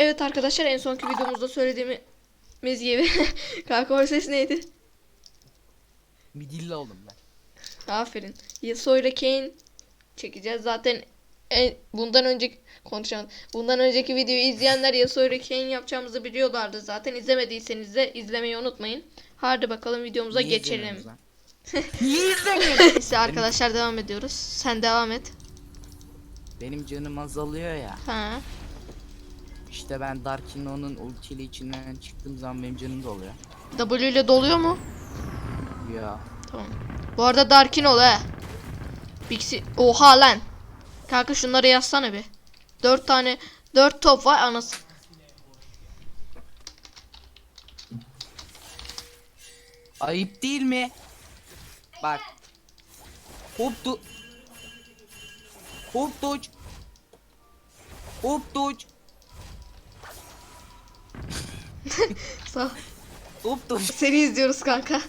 Evet arkadaşlar en sonki videomuzda söylediğimiz gibi kanka o ses neydi? Midilli oldum ben. Aferin. Yasuo ile Kane çekeceğiz. Zaten en, bundan önceki konuşalım. Bundan önceki videoyu izleyenler Yasuo ile Kane yapacağımızı biliyorlardı zaten. İzlemediyseniz de izlemeyi unutmayın. Hadi bakalım videomuza Niye geçelim. Niye izlemiyorsun? Neyse arkadaşlar devam ediyoruz. Sen devam et. Benim canım azalıyor ya. Ha. İşte ben Darkino'nun ultili içinden çıktığım zaman benim canım doluyor. W ile doluyor mu? Ya. Tamam. Bu arada Darkin ol he. Bixi Oha lan. Kanka şunları yazsana bir. Dört tane dört top var anası. Ayıp değil mi? Bak. Hop du... Hop dodge. Hop dodge. Sağ ol. Hop dodge. Seni izliyoruz kanka. Ay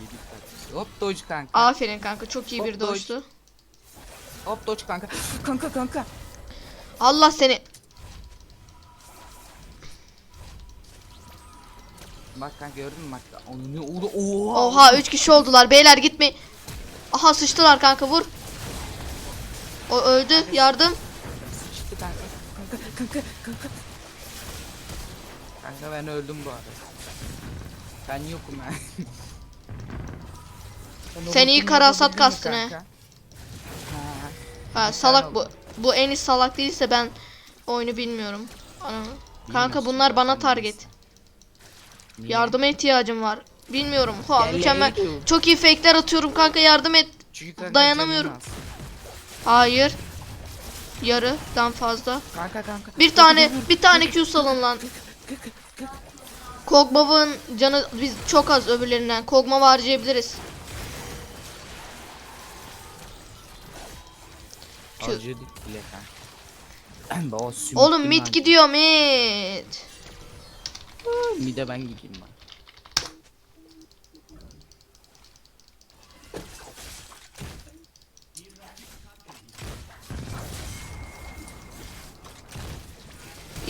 yedik tatlısı. Hop dodge kanka. Aferin kanka çok iyi bir dodge. doştu. Hop dodge kanka. Kanka kanka. Allah seni. Bak kanka gördün mü bak. Onu ne oldu? Oha. Oha 3 kişi oldular. Beyler gitme. Aha sıçtılar kanka vur. O öldü. Yardım. Sıçtı kanka. Kanka kanka kanka. Kanka ben öldüm bu arada. Ben yokum ben. Sen iyi karasat kastın he. Ha, Ha. salak bu. Bu en iyi salak değilse ben oyunu bilmiyorum. Ana. Kanka bunlar bana target. Yardıma ihtiyacım var. Bilmiyorum. Ha Gel, mükemmel. gel, gel. Çok iyi fake'ler atıyorum kanka yardım et. Çünkü kanka dayanamıyorum. canın az. Hayır. Yarıdan fazla. Kanka kanka. Bir tane bir tane Q salın lan. Kogmav'ın canı biz çok az öbürlerinden. Kogmav'ı harcayabiliriz. Q. Harcadık bile kanka. Oğlum mid gidiyor mid. Mid'e ben gideyim ben.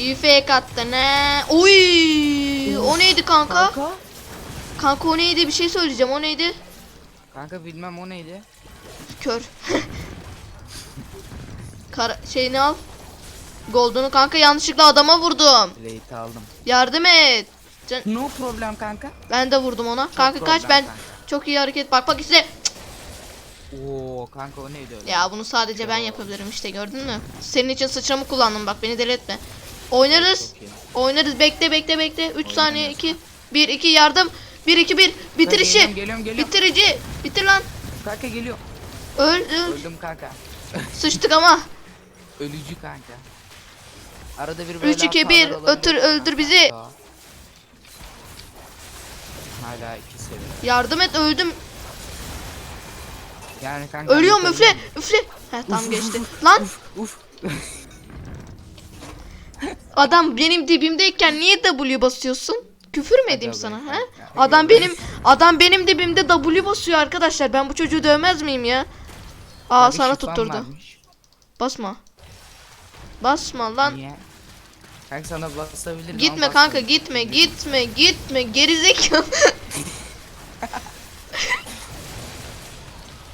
İyi fake attı ne? Uy! O neydi kanka? Kanka o neydi? Bir şey söyleyeceğim. O neydi? Kanka bilmem o neydi. Kör. Kara şeyini al. Gold'unu kanka yanlışlıkla adama vurdum. Plate aldım. Yardım et. Can- No problem kanka. ben de vurdum ona. Kanka kaç problem ben kanka. çok iyi hareket. Bak bak işte. Oo kanka o neydi öyle? Ya bunu sadece ben yapabilirim işte gördün mü? Senin için sıçramı kullandım bak beni deli etme. Oynarız. Oynarız. Bekle bekle bekle. 3 saniye 2 1 2 yardım. 1 2 1 bitir işi. Geliyorum geliyorum geliyorum. Bitirici. Bitir lan. Kanka geliyor. Öl, öl. Öldüm kanka. Sıçtık ama. Ölücü kanka. Arada bir böyle 3 2 hatalar 1 olabilir ötür kanka. öldür bizi. Hala iki seviye. Yardım et öldüm. Yani kanka. Ölüyorum üfle yapabilirim. üfle. He tam geçti. Lan Uf. Adam benim dibimdeyken niye W basıyorsun? Küfür mü edeyim sana kanka. Adam benim adam benim dibimde W basıyor arkadaşlar. Ben bu çocuğu dövmez miyim ya? Aa Kanka sana şifam tutturdu. varmış. Basma. Basma lan. Niye? Kanka sana basabilirim Gitme ama kanka basmadım. gitme gitme gitme gerizekalı.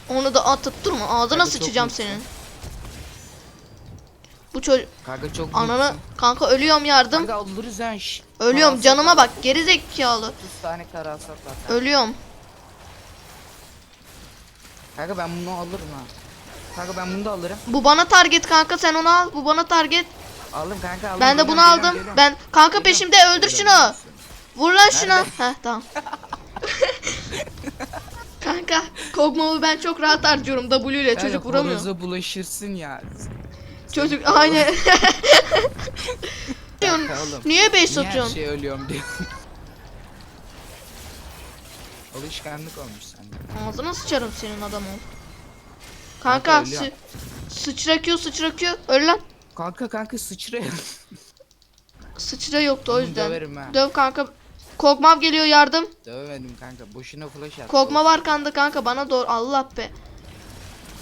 Onu da atıp durma ağzına Kanka çok sıçacağım senin. Bu çocuk Kanka çok ananı kanka ölüyorum yardım. Kanka alırız ha. Ölüyorum canıma bak gerizekalı. 30 tane karasat var. Ölüyorum. Kanka ben bunu alırım ha. Kanka ben bunu da alırım. Bu bana target kanka sen onu al. Bu bana target. Aldım kanka aldım. Ben de bunu aldım. Ben kanka peşimde öldür şunu. Vur lan şuna. Heh tamam. kanka Kog'Maw'u ben çok rahat harcıyorum W ile çocuk vuramıyor. horoza bulaşırsın ya. Çocuk. Kanka oğlum. Niye 5 Niye her şey ölüyorum diyor. Alışkanlık olmuş sende. Ağzına sıçarım senin adam ol. Kanka Kanka, sı ölüyorum. sıçrakıyor sıçrakıyor. Öl lan. Kanka kanka sıçraya. Sıçra yoktu o Bunu yüzden. döverim ha. Döv kanka. Kogmav geliyor yardım. Dövemedim kanka. Boşuna flash attı. Kogmav arkanda kanka bana doğru. Allah be.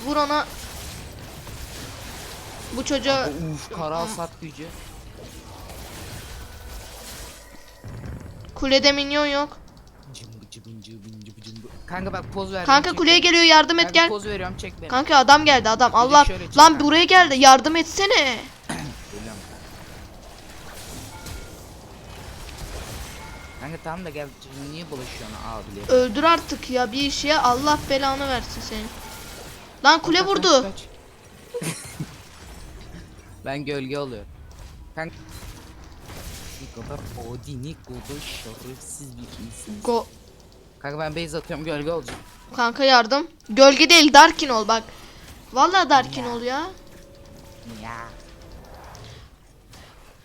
Vur ona. Bu çocuğa Uf kara hasat gücü. kulede minyon yok. Cımbı cıbın cıbın cıbı cımbı. Kanka bak poz ver. Kanka kuleye geliyor yardım et Kanka gel. poz veriyorum çek beni. Kanka adam geldi adam. Allah şöyle çek lan kanka. buraya geldi. Yardım etsene. Geliyorum. Kanka tamam da gel niye bulaşıyorsun abiyle? Öldür artık ya bir işe Allah belanı versin senin. Lan kule Kaç, vurdu. kaç, kaç. Ben gölge oluyorum. Kanka ne kadar adi ne kadar şerefsiz bir insan. Go Kanka ben base atıyorum gölge olacağım. kanka yardım. Gölge değil Darkin ol bak. Vallahi Darkin ol ya. Ya.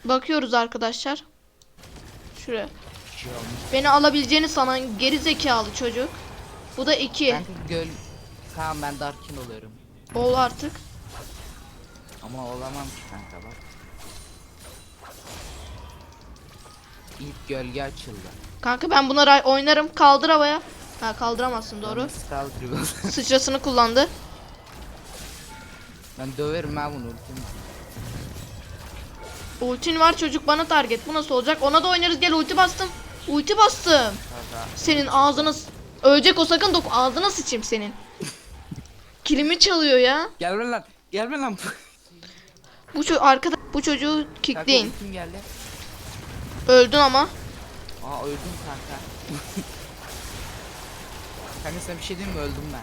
Bakıyoruz arkadaşlar. Şuraya. Şey olmuş. Beni alabileceğini sanan geri zekalı çocuk. Bu da iki. Kanka göl... Tamam ben Darkin oluyorum. Ol artık. Ama olamam ki kanka bak. İlk gölge açıldı. Kanka ben buna oynarım. Kaldır havaya. Ha kaldıramazsın doğru. Kaldırıyor? Sıçrasını kullandı. ben döverim ben bunu ultim. Ultin var çocuk bana target. Bu nasıl olacak? Ona da oynarız. Gel ulti bastım. Ulti bastım. Senin ağzını s- ölecek o sakın dok ağzına sıçayım senin. Kilimi çalıyor ya. Gelme lan. Gelme lan. Bu ço arkada bu çocuğu kickleyin. geldi. Öldün ama. Aa öldüm kanka. kanka sen bir şey diyeyim mi öldüm ben.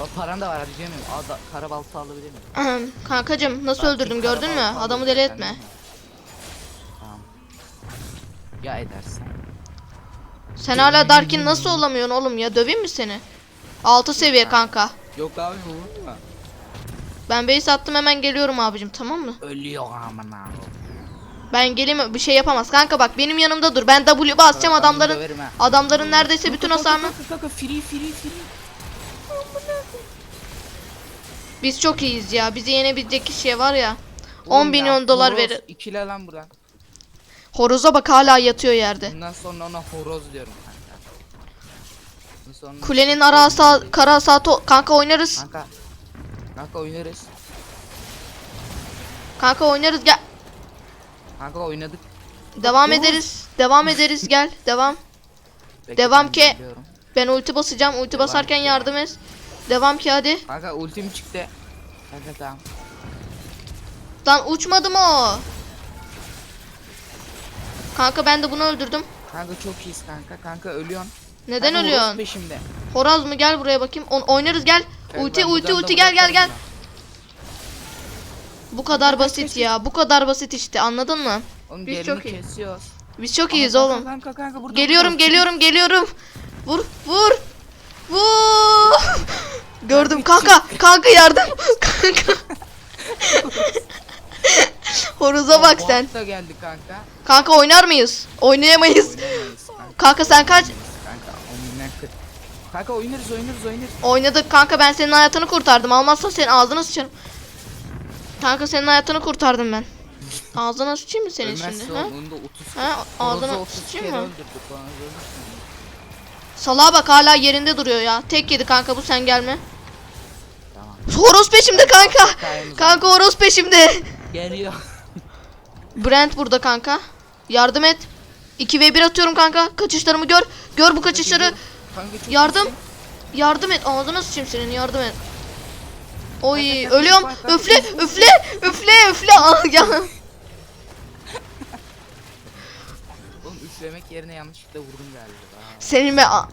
Bak paran da var hadi canım. Aa da, kara balta alabilir miyim? Kankacım nasıl Bak, öldürdüm gördün mü? Adamı deli etme. mi? Tamam. Ya edersen. Sen hala Darkin nasıl olamıyorsun oğlum ya? Döveyim mi seni? 6 seviye kanka. Yok abi vurma. Ben base attım hemen geliyorum abicim tamam mı? Ölüyor aman abi. Ben geleyim bir şey yapamaz. Kanka bak benim yanımda dur. Ben W basacağım adamların Döverim ha. adamların neredeyse bütün hasarını. Kanka kanka free free free. Biz çok iyiyiz ya. Bizi yenebilecek kişiye var ya. Oğlum 10 ya, milyon dolar horoz, verir. İkile lan buradan. Horoza bak hala yatıyor yerde. Bundan sonra ona horoz diyorum kanka. Bundan sonra Kulenin ara asa, kara asa to- kanka oynarız. Kanka. Kanka oynarız. Kanka oynarız gel. Kanka oynadık. Devam Dur. ederiz. Devam ederiz gel. Devam. Bekle, Devam ben ki. geliyorum. Ben ulti basacağım. Ulti Devam basarken ki. yardım et. Devam ki hadi. Kanka ultim çıktı. Kanka tamam. Lan uçmadı mı o? Kanka ben de bunu öldürdüm. Kanka çok iyiyiz kanka. Kanka ölüyorsun. Neden Kanka horoz ölüyorsun? peşimde. Horoz mu gel buraya bakayım. On oynarız gel. Ulti ulti ulti gel gel gel. Bu kadar basit ya. Bu kadar basit işte. Anladın mı? Oğlum Biz çok iyi. kesiyoruz. Biz çok iyiyiz oğlum. Kanka kanka burada. Geliyorum burada. geliyorum geliyorum. Vur vur. Vur. Gördüm kanka. Kanka yardım. Kanka. Horoza bak sen. geldi kanka. Kanka oynar mıyız? Oynayamayız. Oynamayız kanka. Kanka sen kaç? Kanka oynarız oynarız oynarız. Oynadık kanka ben senin hayatını kurtardım. Almazsan senin ağzına sıçarım. Kanka senin hayatını kurtardım ben. Ağzına sıçayım mı senin Ölmezse şimdi? Ha? oğlum, onu da 30 Ha, Horozu ağzına 30 sıçayım kere mı? öldürdük. Salağa bak hala yerinde duruyor ya. Tek yedi kanka bu sen gelme. Tamam. Horoz peşimde kanka. Hikayemiz Kanka horoz peşimde. Geliyor. Brent burada kanka. Yardım et. 2v1 atıyorum kanka. Kaçışlarımı gör. Gör bu kaçışları. Kanka çok Yardım. iyisin. Yardım et. Ağzına sıçayım senin. Yardım et. Oy Kanka, ölüyorum. kanka, kanka, Üfle kanka. üfle üfle üfle. Al ya. Oğlum üflemek yerine yanlışlıkla vurdum galiba. Senin be. a-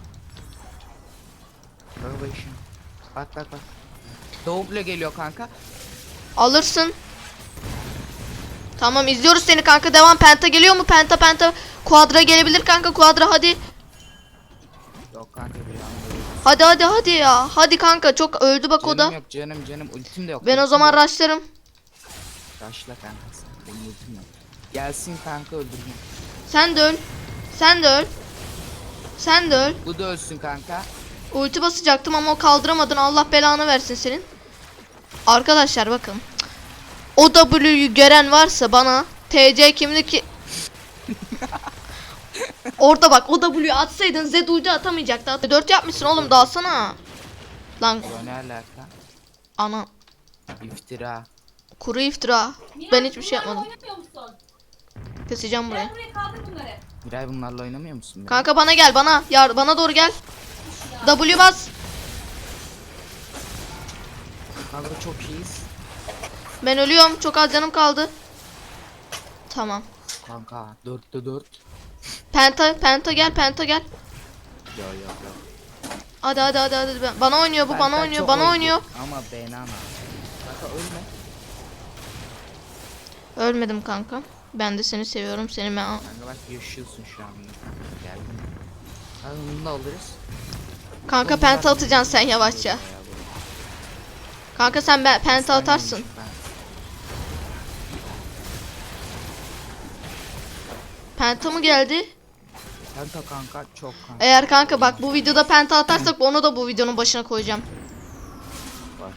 Bak bak. Bak bak bak. Doğupla geliyor kanka. Alırsın. Tamam izliyoruz seni kanka. Devam. Penta geliyor mu? Penta penta. Quadra gelebilir kanka. Quadra hadi. Hadi hadi hadi ya. Hadi kanka çok öldü bak o Canım da. yok canım canım ultim de yok. Ben o zaman yok. rushlarım. Rushla kanka sen. Benim ultim yok. Gelsin kanka öldürme. Sen de öl. Sen de öl. Sen de öl. Bu da ölsün kanka. Ulti basacaktım ama o kaldıramadın. Allah belanı versin senin. Arkadaşlar bakın. O W'yu gören varsa bana TC kimlik ki Orada bak o W'yu atsaydın Z ulti atamayacaktı. 4 yapmışsın oğlum dalsana. Lan Bu ne alaka? ana İftira. Kuru iftira. Niye Ben hiçbir şey bunlarla yapmadım. oynamıyor musun? Keseceğim Gel buraya. buraya kaldır bunları. Miray bunlarla oynamıyor musun? Miray? Kanka bana gel bana. Yar bana doğru gel. W bas. Kanka çok iyiyiz. Ben ölüyorum. Çok az canım kaldı. Tamam. Kanka 4'te 4. Penta, penta gel, penta gel. Yo yo yo. Hadi hadi hadi hadi. Ben- Bana oynuyor bu, Ben- bana ben oynuyor, çok bana oynuyor. Ama banana. Kanka ölme. Ölmedim kanka. Ben de seni seviyorum. Seni ben Kanka bak yaşıyorsun şu an. Geldim. Kanka bunu da alırız. Kanka Oğlum penta ben- atacaksın sen yavaşça. Ya. Kanka sen ben penta Ben atarsın. Penta mı geldi? Penta kanka çok kanka. Eğer kanka bak bu videoda penta atarsak onu da bu videonun başına koyacağım. Var.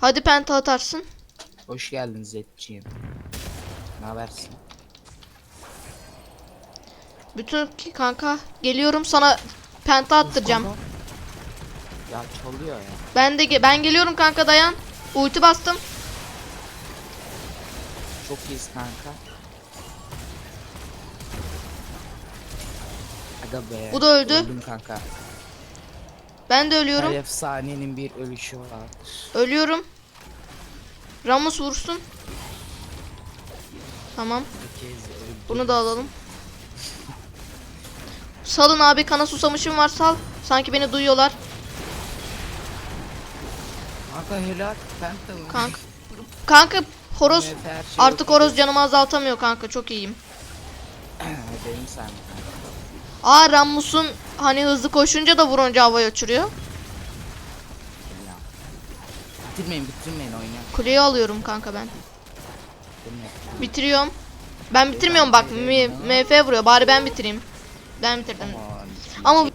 Hadi penta atarsın. Hoş geldin Zetciğim. Ne habersin? Bütün kanka geliyorum sana penta attıracağım. Ya çalıyor ya. Ben de ge- ben geliyorum kanka dayan. Ulti bastım. Çok iyiyiz kanka. Aga be. Bu da öldü. Öldüm kanka. Ben de Her ölüyorum. efsanenin bir ölüşü vardır. Ölüyorum. Ramos vursun. Tamam. Bunu da alalım. Salın abi kana susamışım var sal. Sanki beni duyuyorlar. Kanka helal. Kanka. Kanka horoz her şey artık yok. horoz canımı azaltamıyor kanka çok iyiyim. Benim sen. Aa Rammus'un hani hızlı koşunca da vurunca havaya uçuruyor. Bitirmeyin bitirmeyin oyna. Kuleyi alıyorum kanka ben. Bitirmeyin. Bitiriyorum. Ben bitirmiyorum bak MF vuruyor bari ben bitireyim. Ben bitirdim. Ama